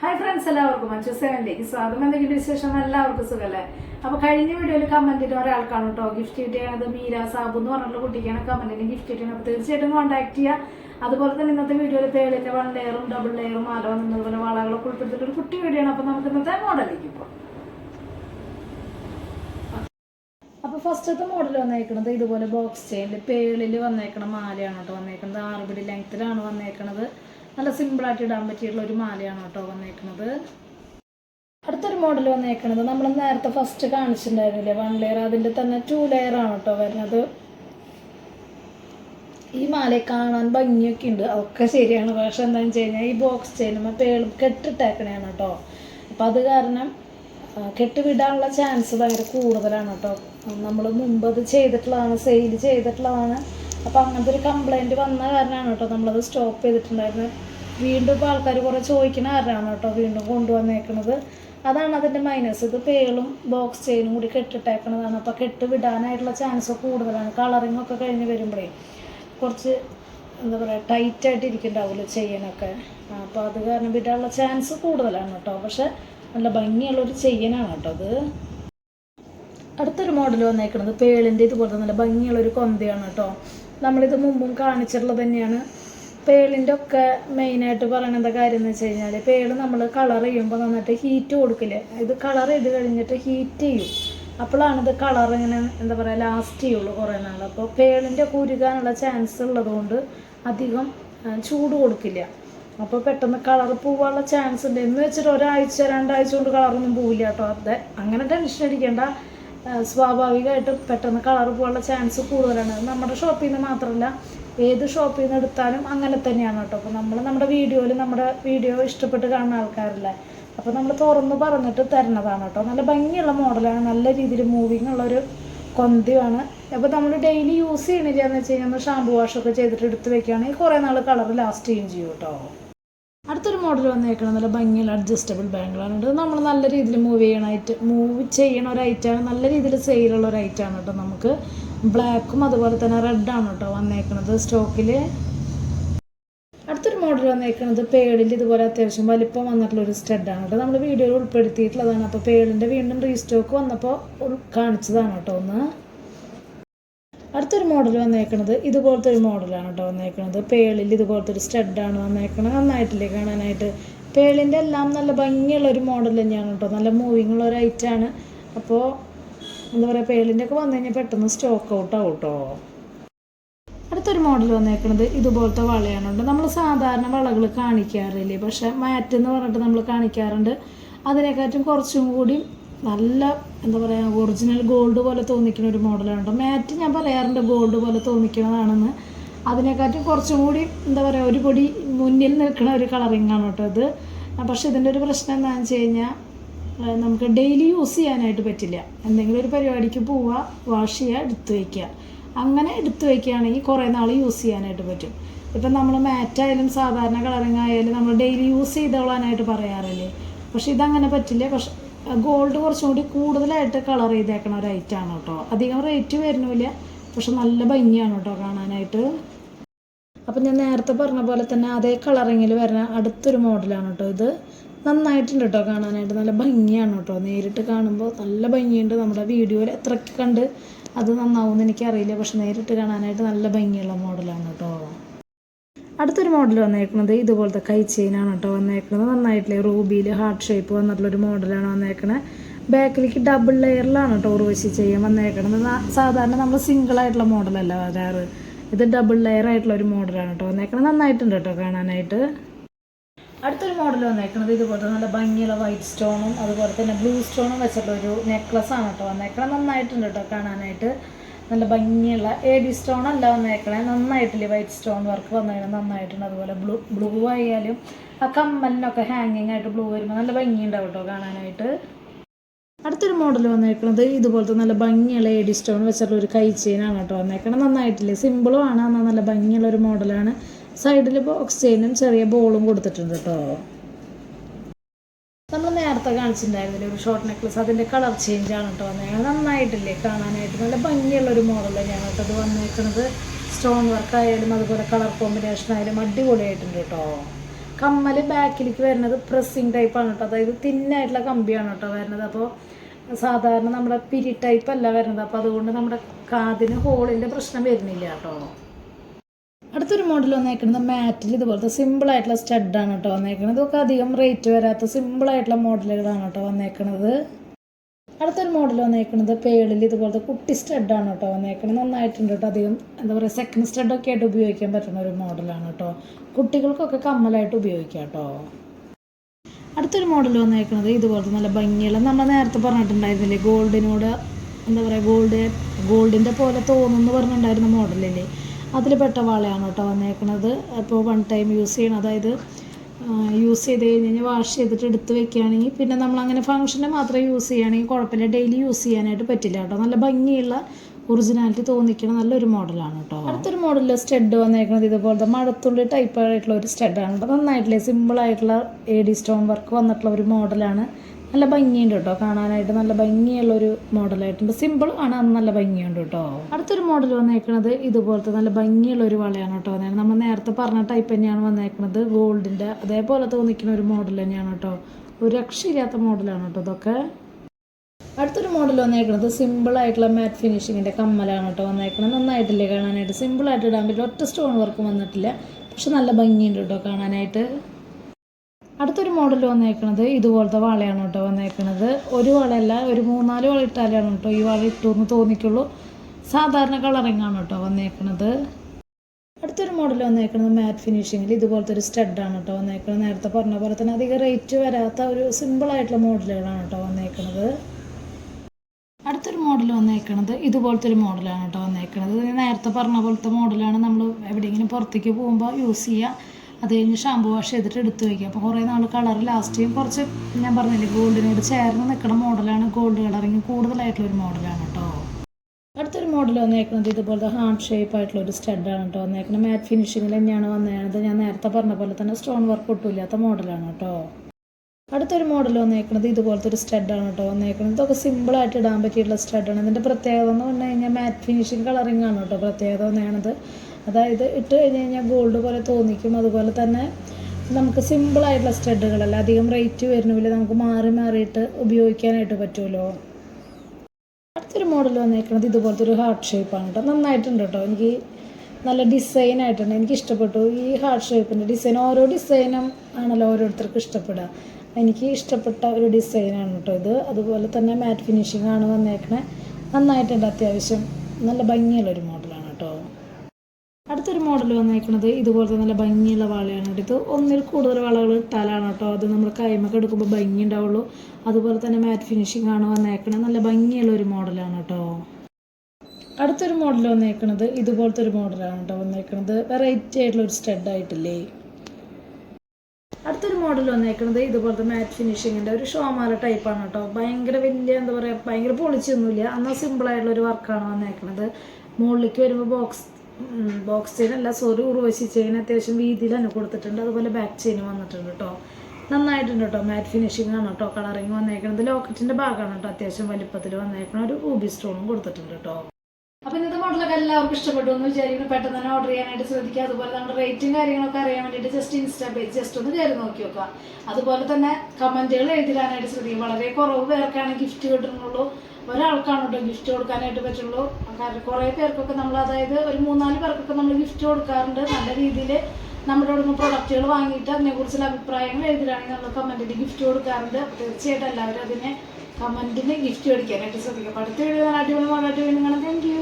Hi friends എല്ലാവർക്കും. അച്ഛൻ സെവനിലേക്ക് സ്വാഗതം. എന്തെങ്കിലും വിശേഷം? എല്ലാവർക്കും സുഖമല്ലേ അപ്പൊ കഴിഞ്ഞ വീഡിയോയിൽ കമന്റ് ചെയ്ത ഒരാൾക്കാണ് കേട്ടോ. ഗിഫ്റ്റ് കിട്ടിയത് മീര സാബു എന്ന് പറഞ്ഞിട്ടുള്ള കുട്ടിക്കാണ് കമന്റിന് ഗിഫ്റ്റ് കിട്ടിയത്. അപ്പൊ തീർച്ചയായിട്ടും കോൺടാക്ട് ചെയ്യുക. അതുപോലെ തന്നെ ഇന്നത്തെ വീഡിയോയിൽ പേളിന്റെ വൺ ലെയറും ഡബിൾ ലെയറും ആലോ എന്നതുപോലെ വളകളൊക്കെ ഉൾപ്പെടുത്തിയിട്ട് ഒരു കുട്ടി വീഡിയോ ആണ് അപ്പൊ നമുക്ക് ഇന്നത്തെ മോഡലിലേക്ക് പോകാം അപ്പൊ ഫസ്റ്റത്തെ മോഡൽ വന്നേക്കണത് ഇതുപോലെ ബോക്സ് ചെയിനിൽ പേളിൽ വന്നേക്കണ മാലയാണ് കേട്ടോ വന്നേക്കുന്നത് ആറുപിടി ലെങ്ത്തിലാണ് വന്നേക്കണത്. നല്ല സിമ്പിളായിട്ട് ഇടാൻ പറ്റിയിട്ടുള്ള ഒരു മാലയാണ് കേട്ടോ വന്നേക്കുന്നത്. അടുത്തൊരു മോഡൽ വന്നേക്കുന്നത് നമ്മൾ നേരത്തെ ഫസ്റ്റ് കാണിച്ചിട്ടുണ്ടായിരുന്നില്ലേ? വൺ ലെയർ അതിന്റെ തന്നെ ടു ലെയർ ആണ് കേട്ടോ വരുന്നത്. ഈ മാല കാണാൻ ഭംഗിയൊക്കെ ഉണ്ട്. അതൊക്കെ ശരിയാണ്. പക്ഷെ എന്താണെന്ന് വെച്ച് കഴിഞ്ഞാൽ ഈ ബോക്സ് ചെയിനുമ്പോൾ പേളും കെട്ടിട്ടേക്കണയാണ് കേട്ടോ. അപ്പം അത് കാരണം കെട്ട് കെട്ടുവിടാനുള്ള ചാൻസ് ഭയങ്കര കൂടുതലാണ് കേട്ടോ. നമ്മൾ മുമ്പ് അത് ചെയ്തിട്ടുള്ളതാണ് സെയിൽ ചെയ്തിട്ടുള്ളതാണ്. അപ്പോൾ അങ്ങനത്തെ ഒരു കംപ്ലൈന്റ് വന്ന കാരണമാണ് കേട്ടോ നമ്മളത് സ്റ്റോപ്പ് ചെയ്തിട്ടുണ്ടായിരുന്നത്. വീണ്ടും ഇപ്പോൾ ആൾക്കാർ കുറേ ചോദിക്കുന്ന ആരാണ് കേട്ടോ വീണ്ടും കൊണ്ടുവന്നേക്കണത്? അതാണ് അതിന്റെ മൈനസ് ഇത് പേളും ബോക്സ് ചെയിനും കൂടി കെട്ടിട്ടേക്കണതാണ്. അപ്പോൾ കെട്ട് വിടാനായിട്ടുള്ള ചാൻസ് കൂടുതലാണ്. കളറിംഗ് ഒക്കെ കഴിഞ്ഞ് വരുമ്പോഴേ കുറച്ച് എന്താ പറയുക ടൈറ്റായിട്ട് ഇരിക്കുന്നുണ്ടാവില്ല ചെയ്യാനൊക്കെ അപ്പോൾ അത് കാരണം വിടാനുള്ള ചാൻസ് കൂടുതലാണ് കേട്ടോ. പക്ഷെ നല്ല ഭംഗിയുള്ളൊരു ചെയ്യനാണ് കേട്ടോ അത്. അടുത്തൊരു മോഡൽ വന്നേക്കുന്നത് പേളിന്റെ ഇതുപോലത്തെ നല്ല ഭംഗിയുള്ളൊരു കൊന്തയാണ് കേട്ടോ. നമ്മളിത് മുമ്പും കാണിച്ചിട്ടുള്ളത് തന്നെയാണ്. പേളിന്റെ ഒക്കെ മെയിനായിട്ട് പറയണത് കാര്യം എന്ന് വെച്ച് കഴിഞ്ഞാൽ പേൾ നമ്മൾ കളർ ചെയ്യുമ്പോൾ നന്നായിട്ട് ഹീറ്റ് കൊടുക്കില്ലേ? ഇത് കളർ ചെയ്ത് കഴിഞ്ഞിട്ട് ഹീറ്റ് ചെയ്യും. അപ്പോഴാണ് ഇത് കളർ ഇങ്ങനെ എന്താ പറയുക ലാസ്റ്റ് ചെയ്യുള്ളൂ കുറേ നാൾ അപ്പോൾ പേളിന്റെ ഒക്കെ ഉരുകാനുള്ള ചാൻസ് ഉള്ളതുകൊണ്ട് അധികം ചൂട് കൊടുക്കില്ല. അപ്പോൾ പെട്ടെന്ന് കളർ പോവാനുള്ള ചാൻസ് ഉണ്ട്. എന്ന് വെച്ചിട്ട് ഒരാഴ്ച രണ്ടാഴ്ച കൊണ്ട് കളറൊന്നും പോവില്ല കേട്ടോ. അത് അങ്ങനെ ടെൻഷൻ അടിക്കേണ്ട. സ്വാഭാവികമായിട്ടും പെട്ടെന്ന് കളർ പോകാനുള്ള ചാൻസ് കൂടുതലാണ്. നമ്മുടെ ഷോപ്പിൽ നിന്ന് മാത്രമല്ല ഏത് ഷോപ്പിൽ നിന്ന് എടുത്താലും അങ്ങനെ തന്നെയാണ് കേട്ടോ. അപ്പോൾ നമ്മൾ നമ്മുടെ വീഡിയോയിൽ നമ്മുടെ വീഡിയോ ഇഷ്ടപ്പെട്ട് കാണുന്ന ആൾക്കാരല്ലേ? അപ്പോൾ നമ്മൾ തുറന്ന് പറഞ്ഞിട്ട് തരണതാണ് കേട്ടോ. നല്ല ഭംഗിയുള്ള മോഡലാണ് നല്ല രീതിയിൽ മൂവിങ് ഉള്ളൊരു കൊന്തിയാണ്. അപ്പോൾ നമ്മൾ ഡെയിലി യൂസ് ചെയ്യണില്ല എന്ന് വെച്ച് കഴിഞ്ഞാൽ നമ്മൾ ഷാമ്പു വാഷൊക്കെ ചെയ്തിട്ട് എടുത്ത് വെക്കുകയാണെങ്കിൽ കുറേ നാൾ കളർ ലാസ്റ്റ് ചെയ്യും ചെയ്യും കേട്ടോ. അടുത്തൊരു മോഡൽ വന്നേക്കണം നല്ല ഭംഗിയുള്ള അഡ്ജസ്റ്റബിൾ ബാങ്കിളാണ് ഇത് നമ്മൾ നല്ല രീതിയിൽ മൂവ് ചെയ്യണ ഐറ്റം മൂവ് ചെയ്യണ ഒരു ഐറ്റമാണ് നല്ല രീതിയിൽ സെയിലുള്ള ഒരു ഐറ്റമാണ് കേട്ടോ നമുക്ക്. ബ്ലാക്കും അതുപോലെ തന്നെ റെഡാണ് കേട്ടോ വന്നേക്കുന്നത് സ്റ്റോക്കിൽ അടുത്തൊരു മോഡൽ വന്നേക്കുന്നത് പേളിൽ ഇതുപോലെ അത്യാവശ്യം വലിപ്പം വന്നിട്ടുള്ള ഒരു സ്റ്റെഡാണ് കേട്ടോ. നമ്മൾ വീഡിയോയിൽ ഉൾപ്പെടുത്തിയിട്ടുള്ളതാണ്. അപ്പോൾ പേളിന്റെ വീണ്ടും റീസ്റ്റോക്ക് വന്നപ്പോൾ കാണിച്ചതാണ് കേട്ടോ ഒന്ന്. അടുത്തൊരു മോഡൽ വന്നേക്കുന്നത് ഇതുപോലത്തെ ഒരു മോഡലാണ് കേട്ടോ വന്നേക്കുന്നത് പേളിൽ ഇതുപോലത്തെ ഒരു സ്റ്റഡാണ് വന്നേക്കുന്നത് നന്നായിട്ടില്ലേ കാണാനായിട്ട്. പേളിന്റെ എല്ലാം നല്ല ഭംഗിയുള്ള ഒരു മോഡൽ തന്നെയാണ് കേട്ടോ. നല്ല മൂവിങ്ങുള്ള ഒരു ഐറ്റാണ് അപ്പോൾ എന്താ പറയുക പേളിന്റെ ഒക്കെ വന്നു കഴിഞ്ഞാൽ പെട്ടെന്ന് സ്റ്റോക്ക് ഔട്ട് ആവും കേട്ടോ അടുത്തൊരു മോഡൽ വന്നേക്കുന്നത് ഇതുപോലത്തെ വളയാണ് നമ്മൾ സാധാരണ വളകൾ കാണിക്കാറില്ലേ? പക്ഷെ മാറ്റ് എന്ന് പറഞ്ഞിട്ട് നമ്മൾ കാണിക്കാറുണ്ട്. അതിനെക്കാട്ടും കുറച്ചും കൂടി നല്ല എന്താ പറയുക ഒറിജിനൽ ഗോൾഡ് പോലെ തോന്നിക്കുന്ന ഒരു മോഡലാണ് കേട്ടോ. മാറ്റ് ഞാൻ പറയാറുണ്ട് ഗോൾഡ് പോലെ തോന്നിക്കുന്നതാണെന്ന്. അതിനെക്കാട്ടും കുറച്ചും കൂടി എന്താ പറയുക ഒരു പൊടി മുന്നിൽ നിൽക്കുന്ന ഒരു കളറിങ് ആണ് കേട്ടോ ഇത്. പക്ഷെ ഇതിന്റെ ഒരു പ്രശ്നം എന്താണെന്ന് വെച്ച് കഴിഞ്ഞാൽ നമുക്ക് ഡെയിലി യൂസ് ചെയ്യാനായിട്ട് പറ്റില്ല. എന്തെങ്കിലും ഒരു പരിപാടിക്ക് പോവുക വാഷ് ചെയ്യുക എടുത്തു വയ്ക്കുക അങ്ങനെ എടുത്തു വയ്ക്കുകയാണെങ്കിൽ കുറേ നാൾ യൂസ് ചെയ്യാനായിട്ട് പറ്റും. ഇപ്പം നമ്മൾ മാറ്റായാലും സാധാരണ കളറിങ് ആയാലും നമ്മൾ ഡെയിലി യൂസ് ചെയ്തോളാനായിട്ട് പറയാറില്ലേ? പക്ഷെ ഇതങ്ങനെ പറ്റില്ല. പക്ഷെ ഗോൾഡ് കുറച്ചും കൂടി കൂടുതലായിട്ട് കളർ ചെയ്തേക്കണ ഒരു ഐറ്റമാണ് കേട്ടോ. അധികം റേറ്റ് വരുന്നില്ല. പക്ഷെ നല്ല ഭംഗിയാണ് കേട്ടോ കാണാനായിട്ട്. അപ്പം ഞാൻ നേരത്തെ പറഞ്ഞ പോലെ തന്നെ അതേ കളറിങ്ങിൽ വരുന്ന അടുത്തൊരു മോഡലാണ് കേട്ടോ ഇത്. നന്നായിട്ടുണ്ട് കേട്ടോ കാണാനായിട്ട്. നല്ല ഭംഗിയാണ് കേട്ടോ നേരിട്ട് കാണുമ്പോൾ നല്ല ഭംഗിയുണ്ട്. നമ്മുടെ വീഡിയോയിൽ എത്രയ്ക്ക് കണ്ട് അത് നന്നാവുമെന്ന് എനിക്കറിയില്ല. പക്ഷെ നേരിട്ട് കാണാനായിട്ട് നല്ല ഭംഗിയുള്ള മോഡലാണ് കേട്ടോ അടുത്തൊരു മോഡൽ വന്നേക്കുന്നത് ഇതുപോലത്തെ കൈ ചെയിനാണ് കേട്ടോ വന്നേക്കുന്നത് നന്നായിട്ടില്ലേ റൂബിയിൽ ഹാർട്ട് ഷേപ്പ് വന്നിട്ടുള്ളൊരു മോഡലാണ് വന്നേക്കണത് ബാക്കിലേക്ക് ഡബിൾ ലെയറിലാണ് കേട്ടോ ഉറവശി ചെയ്യാൻ വന്നേക്കണത്. സാധാരണ നമ്മൾ സിംഗിൾ ആയിട്ടുള്ള മോഡലല്ല വരാറ്. ഇത് ഡബിൾ ലെയർ ആയിട്ടുള്ള ഒരു മോഡലാണ് കേട്ടോ വന്നേക്കണത്. നന്നായിട്ടുണ്ട് കേട്ടോ കാണാനായിട്ട്. അടുത്തൊരു മോഡൽ വന്നേക്കുന്നത് ഇതുപോലത്തെ നല്ല ഭംഗിയുള്ള വൈറ്റ് സ്റ്റോണും അതുപോലെ തന്നെ ബ്ലൂ സ്റ്റോണും വെച്ചിട്ടുള്ള ഒരു നെക്ലസ് ആണ് കേട്ടോ വന്നേക്കണം നന്നായിട്ടുണ്ട് കേട്ടോ കാണാനായിട്ട്. നല്ല ഭംഗിയുള്ള എ ഡി സ്റ്റോൺ അല്ല വന്നേക്കണേ. നന്നായിട്ടില്ലേ വൈറ്റ് സ്റ്റോൺ വർക്ക് വന്നേക്കണം. നന്നായിട്ടുണ്ട്. അതുപോലെ ബ്ലൂ ബ്ലൂ ആയാലും ആ കമ്മലിനൊക്കെ ഹാങ്ങിങ് ആയിട്ട് ബ്ലൂ വരുമ്പോൾ നല്ല ഭംഗിയുണ്ടാവും കേട്ടോ കാണാനായിട്ട്. അടുത്തൊരു മോഡൽ വന്നേക്കുന്നത് ഇതുപോലത്തെ നല്ല ഭംഗിയുള്ള എ ഡി സ്റ്റോൺ വെച്ചിട്ടുള്ള ഒരു കൈ ചെയിനാണ് കേട്ടോ വന്നേക്കണം നന്നായിട്ടില്ലേ? സിമ്പിളും ആണ്. നല്ല ഭംഗിയുള്ള ഒരു മോഡലാണ് സൈഡിൽ ബോക്സ് ചെറിയ ബോളും കൊടുത്തിട്ടുണ്ട് കേട്ടോ നമ്മൾ നേരത്തെ കാണിച്ചിട്ടുണ്ടായിരുന്നില്ല ഒരു ഷോർട്ട് നെക്ലസ് അതിന്റെ കളർ ചേഞ്ച് ആണ് കേട്ടോ വന്നേക്കുന്നത് നന്നായിട്ടില്ലേ? കാണാനായിട്ട് നല്ല ഭംഗിയുള്ള ഒരു മോഡലാണ് ഇത് വന്നേക്കുന്നത് സ്റ്റോൺ വർക്ക് ആയാലും അതുപോലെ കളർ കോമ്പിനേഷൻ ആയാലും അടിപൊളിയായിട്ടുണ്ട് കേട്ടോ കമ്മൽ ബാക്കിലേക്ക് വരുന്നത് പ്രസ്സിങ് ടൈപ്പാണ് കേട്ടോ അതായത് തിന്നായിട്ടുള്ള കമ്പിയാണ് കേട്ടോ വരുന്നത്. അപ്പോൾ സാധാരണ നമ്മുടെ പിരി ടൈപ്പ് അല്ല വരുന്നത്. അപ്പോൾ അതുകൊണ്ട് നമ്മുടെ കാതിന് ഹോളിന്റെ പ്രശ്നം വരുന്നില്ല കേട്ടോ അടുത്തൊരു മോഡൽ വന്നേക്കുന്നത് മാറ്റിൽ ഇതുപോലത്തെ സിമ്പിൾ ആയിട്ടുള്ള സ്റ്റഡാണ് കേട്ടോ വന്നേക്കുന്നത് ഇതൊക്കെ അധികം റേറ്റ് വരാത്ത സിമ്പിൾ ആയിട്ടുള്ള മോഡലുകളാണ് കേട്ടോ വന്നേക്കുന്നത് അടുത്തൊരു മോഡൽ വന്നേക്കുന്നത് പേളിൽ ഇതുപോലത്തെ കുട്ടി സ്റ്റഡാണ് കേട്ടോ വന്നേക്കുന്നത് നന്നായിട്ടുണ്ട് കേട്ടോ അധികം എന്താ പറയുക സെക്കൻഡ് സ്റ്റഡൊക്കെ ആയിട്ട് ഉപയോഗിക്കാൻ പറ്റുന്ന ഒരു മോഡലാണ് കേട്ടോ കുട്ടികൾക്കൊക്കെ കമ്മലായിട്ട് ഉപയോഗിക്കാം കേട്ടോ അടുത്തൊരു മോഡൽ വന്നേക്കുന്നത് ഇതുപോലത്തെ നല്ല ഭംഗിയുള്ള നമ്മൾ നേരത്തെ പറഞ്ഞിട്ടുണ്ടായിരുന്നില്ലേ ഗോൾഡിനോട് എന്താ പറയുക ഗോൾഡ് ഗോൾഡിന്റെ പോലെ തോന്നുന്നു പറഞ്ഞിട്ടുണ്ടായിരുന്ന മോഡലില്ലേ അതിൽ പെട്ട വളയാണ് കേട്ടോ വന്നേക്കുന്നത് അപ്പോൾ വൺ ടൈം യൂസ് ചെയ്യണം. അതായത് യൂസ് ചെയ്ത് കഴിഞ്ഞ് കഴിഞ്ഞാൽ വാഷ് ചെയ്തിട്ട് എടുത്ത് വെക്കുകയാണെങ്കിൽ പിന്നെ നമ്മൾ അങ്ങനെ ഫംഗ്ഷന് മാത്രമേ യൂസ് ചെയ്യുകയാണെങ്കിൽ കുഴപ്പമില്ല. ഡെയിലി യൂസ് ചെയ്യാനായിട്ട് പറ്റില്ല കേട്ടോ. നല്ല ഭംഗിയുള്ള ഒറിജിനാലിറ്റി തോന്നിക്കുന്ന നല്ലൊരു മോഡലാണ് കേട്ടോ. അടുത്തൊരു മോഡലിൽ സ്റ്റഡ് വന്നേക്കുന്നത് ഇതുപോലത്തെ മഴത്തുള്ളി ടൈപ്പ് ആയിട്ടുള്ള ഒരു സ്റ്റഡാണ് കേട്ടോ നന്നായിട്ടില്ലേ സിമ്പിളായിട്ടുള്ള എ ഡി സ്റ്റോൺ വർക്ക് വന്നിട്ടുള്ള ഒരു മോഡലാണ് നല്ല ഭംഗിയുണ്ട് കേട്ടോ. കാണാനായിട്ട് നല്ല ഭംഗിയുള്ള ഒരു മോഡലായിട്ടുണ്ട് സിമ്പിൾ ആണ് അത് നല്ല ഭംഗിയുണ്ട് കേട്ടോ. അടുത്തൊരു മോഡൽ വന്നേക്കുന്നത് ഇതുപോലത്തെ നല്ല ഭംഗിയുള്ള ഒരു വളയാണ് കേട്ടോ നമ്മൾ നേരത്തെ പറഞ്ഞ ടൈപ്പ് തന്നെയാണ് വന്നേക്കുന്നത് ഗോൾഡിന്റെ അതേപോലെ തോന്നിക്കുന്ന ഒരു മോഡൽ തന്നെയാണ് കേട്ടോ. ഒരു രക്ഷയില്ലാത്ത മോഡലാണ് കേട്ടോ ഇതൊക്കെ. അടുത്തൊരു മോഡൽ വന്നേക്കുന്നത് സിമ്പിൾ ആയിട്ടുള്ള മാറ്റ് ഫിനിഷിങ്ങിന്റെ കമ്മലാണ് കേട്ടോ വന്നേക്കുന്നത് നന്നായിട്ടില്ലേ കാണാനായിട്ട്? സിമ്പിളായിട്ട് ഇടാൻ പറ്റും ഒറ്റ സ്റ്റോൺ വർക്ക് വന്നിട്ടില്ല. പക്ഷെ നല്ല ഭംഗിയുണ്ട് കേട്ടോ കാണാനായിട്ട്. അടുത്തൊരു മോഡൽ വന്നേക്കണത് ഇതുപോലത്തെ വളയാണ് കേട്ടോ വന്നേക്കണത്. ഒരു വളയല്ല ഒരു മൂന്നാൽ വള ഇട്ടാലാണ് കേട്ടോ ഈ വള ഇട്ടു എന്ന് തോന്നിക്കുള്ളൂ. സാധാരണ കളറിങ്ങാണ് കേട്ടോ വന്നേക്കണത്. അടുത്തൊരു മോഡൽ വന്നേക്കുന്നത് മാറ്റ് ഫിനിഷിങ്ങിൽ ഇതുപോലത്തെ ഒരു സ്റ്റഡാണ് കേട്ടോ വന്നേക്കുന്നത് നേരത്തെ പറഞ്ഞ പോലെ തന്നെ അധികം റേറ്റ് വരാത്ത ഒരു സിമ്പിളായിട്ടുള്ള മോഡലുകളാണ് കേട്ടോ വന്നേക്കുന്നത് അടുത്തൊരു മോഡൽ വന്നേക്കണത് ഇതുപോലത്തെ ഒരു മോഡലാണ് കേട്ടോ വന്നേക്കണത്. നേരത്തെ പറഞ്ഞ പോലത്തെ മോഡലാണ് നമ്മൾ എവിടെയെങ്കിലും പുറത്തേക്ക് പോകുമ്പോൾ യൂസ് ചെയ്യുക അത് കഴിഞ്ഞ് ഷാമ്പു വാഷ് ചെയ്തിട്ട് എടുത്തു വയ്ക്കുക അപ്പോൾ കുറേ നാൾ കളർ ലാസ്റ്റ് ചെയ്യും കുറച്ച് ഞാൻ പറഞ്ഞില്ലേ ഗോൾഡിനോട് ചേർന്ന് നിൽക്കുന്ന മോഡലാണ് ഗോൾഡ് കളറിങ് കൂടുതലായിട്ടുള്ള ഒരു മോഡലാണ് കേട്ടോ അടുത്തൊരു മോഡൽ വന്നേക്കുന്നത് ഇതുപോലത്തെ ഹാർഡ് ഷേപ്പ് ആയിട്ടുള്ള ഒരു സ്റ്റഡാണ് കേട്ടോ വന്നേക്കുന്നത് മാറ്റ് ഫിനിഷിങ്ങിൽ തന്നെയാണ് വന്നേക്കുന്നത്. ഞാൻ നേരത്തെ പറഞ്ഞ പോലെ തന്നെ സ്റ്റോൺ വർക്ക് ഒട്ടുമില്ലാത്ത മോഡലാണ് കേട്ടോ അടുത്തൊരു മോഡൽ വന്നേക്കുന്നത് ഇതുപോലത്തെ ഒരു സ്റ്റഡാണ് കേട്ടോ വന്നേക്കുന്നത് ഇതൊക്കെ സിമ്പിളായിട്ട് ഇടാൻ പറ്റിയിട്ടുള്ള സ്റ്റഡാണ് ഇതിന്റെ പ്രത്യേകത എന്ന് പറഞ്ഞു കഴിഞ്ഞാൽ മാറ്റ് ഫിനിഷിങ് കളറിംഗ് ആണ് കേട്ടോ പ്രത്യേകത വന്നേണത് അതായത് ഇട്ട് കഴിഞ്ഞ് കഴിഞ്ഞാൽ ഗോൾഡ് പോലെ തോന്നിക്കും. അതുപോലെ തന്നെ നമുക്ക് സിമ്പിളായിട്ടുള്ള സ്റ്റഡുകളല്ല അധികം റേറ്റ് വരുന്നില്ല. നമുക്ക് മാറി മാറിയിട്ട് ഉപയോഗിക്കാനായിട്ട് പറ്റുമല്ലോ. അടുത്തൊരു മോഡൽ വന്നേക്കുന്നത് ഇതുപോലത്തെ ഒരു ഹാർട്ട് ഷേപ്പാണ് കേട്ടോ നന്നായിട്ടുണ്ട് കേട്ടോ എനിക്ക് നല്ല ഡിസൈൻ ആയിട്ടുണ്ട്. എനിക്ക് ഇഷ്ടപ്പെട്ടു. ഈ ഹാർട്ട് ഷേപ്പിന്റെ ഡിസൈൻ ഓരോ ഡിസൈനും ആണല്ലോ ഓരോരുത്തർക്കും ഇഷ്ടപ്പെടുക. എനിക്ക് ഇഷ്ടപ്പെട്ട ഒരു ഡിസൈനാണ് കേട്ടോ ഇത്. അതുപോലെ തന്നെ മാറ്റ് ഫിനിഷിംഗ് ആണ് വന്നേക്കണേ. നന്നായിട്ടുണ്ട്. അത്യാവശ്യം നല്ല ഭംഗിയുള്ള ഒരു മോഡലാണ് അടുത്തൊരു മോഡൽ വന്നേക്കുന്നത് ഇതുപോലത്തെ നല്ല ഭംഗിയുള്ള വളയാണ് കേട്ടോ. ഇത് ഒന്നിൽ കൂടുതൽ വളകൾ ഇട്ടാലാണ് കേട്ടോ. അത് നമ്മൾ കൈമൊക്കെ എടുക്കുമ്പോൾ ഭംഗി ഉണ്ടാവുള്ളൂ. അതുപോലെ തന്നെ മാറ്റ് ഫിനിഷിംഗ് ആണ് വന്നേക്കണത്. നല്ല ഭംഗിയുള്ള ഒരു മോഡലാണ് കേട്ടോ. അടുത്തൊരു മോഡൽ വന്നേക്കുന്നത് ഇതുപോലത്തെ ഒരു മോഡലാണ് കേട്ടോ വന്നേക്കുന്നത് വെറൈറ്റി ആയിട്ടുള്ള ഒരു സ്റ്റെഡ് ആയിട്ടില്ലേ? അടുത്തൊരു മോഡൽ വന്നേക്കുന്നത് ഇതുപോലത്തെ മാറ്റ് ഫിനിഷിങ്ങിന്റെ ഒരു ഷോമാല ടൈപ്പാണ് കേട്ടോ. ഭയങ്കര വലിയ എന്താ പറയുക ഭയങ്കര പൊളിച്ചൊന്നുമില്ല. എന്നാൽ സിമ്പിളായിട്ടുള്ള ഒരു വർക്കാണ് വന്നേക്കുന്നത് മുകളിലേക്ക് വരുമ്പോൾ ബോക്സ് ബോക്സ് ചെയിൻ അല്ല സോറി ഉറുവശി ചെയിൻ അത്യാവശ്യം വീതിയിൽ തന്നെ കൊടുത്തിട്ടുണ്ട്. അതുപോലെ ബാക്ക് ചെയിൻ വന്നിട്ടുണ്ട് കേട്ടോ നന്നായിട്ടുണ്ട് കേട്ടോ മാറ്റ് ഫിനിഷിംഗ് ആണ് കേട്ടോ കളറിങ് വന്നേക്കുന്നത് ലോക്കറ്റിന്റെ ഭാഗമാണ് കേട്ടോ അത്യാവശ്യം വലിപ്പത്തിൽ വന്നേക്കണ ഒരു ഊബി സ്റ്റോണും കൊടുത്തിട്ടുണ്ട് കേട്ടോ അപ്പോൾ ഇന്നത്തെ മോഡലൊക്കെ എല്ലാവർക്കും ഇഷ്ടപ്പെട്ടു എന്ന് വിചാരിക്കുന്നു. പെട്ടെന്ന് തന്നെ ഓർഡർ ചെയ്യാനായിട്ട് ശ്രദ്ധിക്കുക. അതുപോലെ നമ്മുടെ റേറ്റും കാര്യങ്ങളൊക്കെ അറിയാൻ വേണ്ടിയിട്ട് ജസ്റ്റ് ഇൻസ്റ്റാ പേജ് ജസ്റ്റ് ഒന്ന് കയറി നോക്കി നോക്കുക അതുപോലെ തന്നെ കമന്റുകൾ എഴുതിടാനായിട്ട് ശ്രദ്ധിക്കും വളരെ കുറവ് പേർക്കാണ് ഗിഫ്റ്റ് കിട്ടുന്നുള്ളൂ. ഒരാൾക്കാണ് കേട്ടോ ഗിഫ്റ്റ് കൊടുക്കാനായിട്ട് പറ്റുള്ളൂ. കാരണം കുറേ പേർക്കൊക്കെ നമ്മൾ അതായത് ഒരു മൂന്നാൽ പേർക്കൊക്കെ നമ്മൾ ഗിഫ്റ്റ് കൊടുക്കാറുണ്ട്. നല്ല രീതിയിൽ നമ്മുടെ അവിടെ നിന്ന് പ്രൊഡക്റ്റുകൾ വാങ്ങിയിട്ട് അതിനെക്കുറിച്ചുള്ള അഭിപ്രായങ്ങൾ എഴുതിയിട്ടാണെങ്കിൽ നമ്മൾ കമന്റിൽ ഗിഫ്റ്റ് കൊടുക്കാറുണ്ട്. തീർച്ചയായിട്ടും എല്ലാവരും അതിനെ കമന്റിന് ഗിഫ്റ്റ് മേടിക്കാനായിട്ട് ശ്രദ്ധിക്കുക പഠിത്തം വീഡിയോ അടിപൊളി മോഡലായിട്ട് വീണ്ടും കാണാം താങ്ക് യു